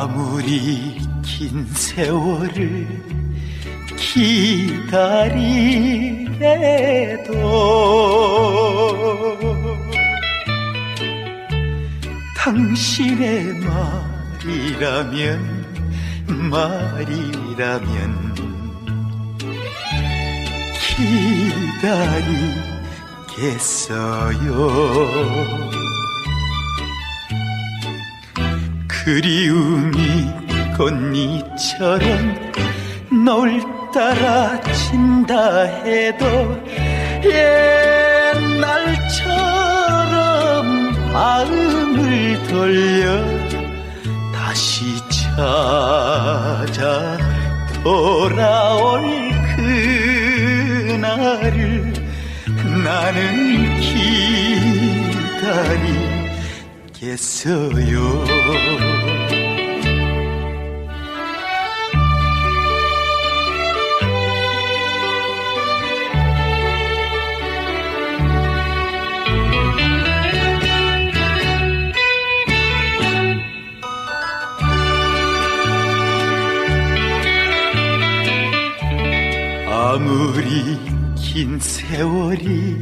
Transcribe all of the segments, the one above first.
아무리 긴 세월을 기다리래도 당신의 말이라면 말이라면 기다리겠어요 그리움이 꽃잎처럼 널 따라 친다 해도 옛날처럼 마음을 돌려 다시 찾아 돌아올 그날을 나는 기 다리겠어요? 아무리 긴 세월이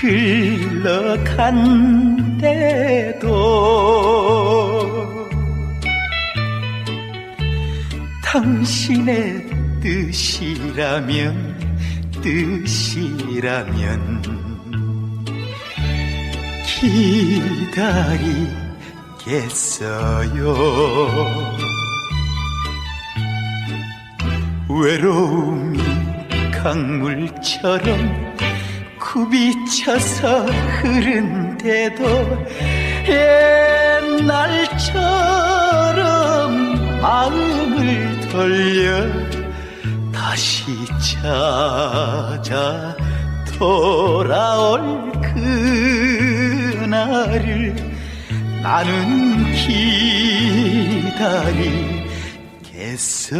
흘러간 대도 당신의 뜻이라면 뜻이라면 기다리겠어요. 외로움이 강물처럼 굽이쳐서 흐른데도 옛날처럼 마음을 돌려 다시 찾아 돌아올 그날을 나는 기다리겠어요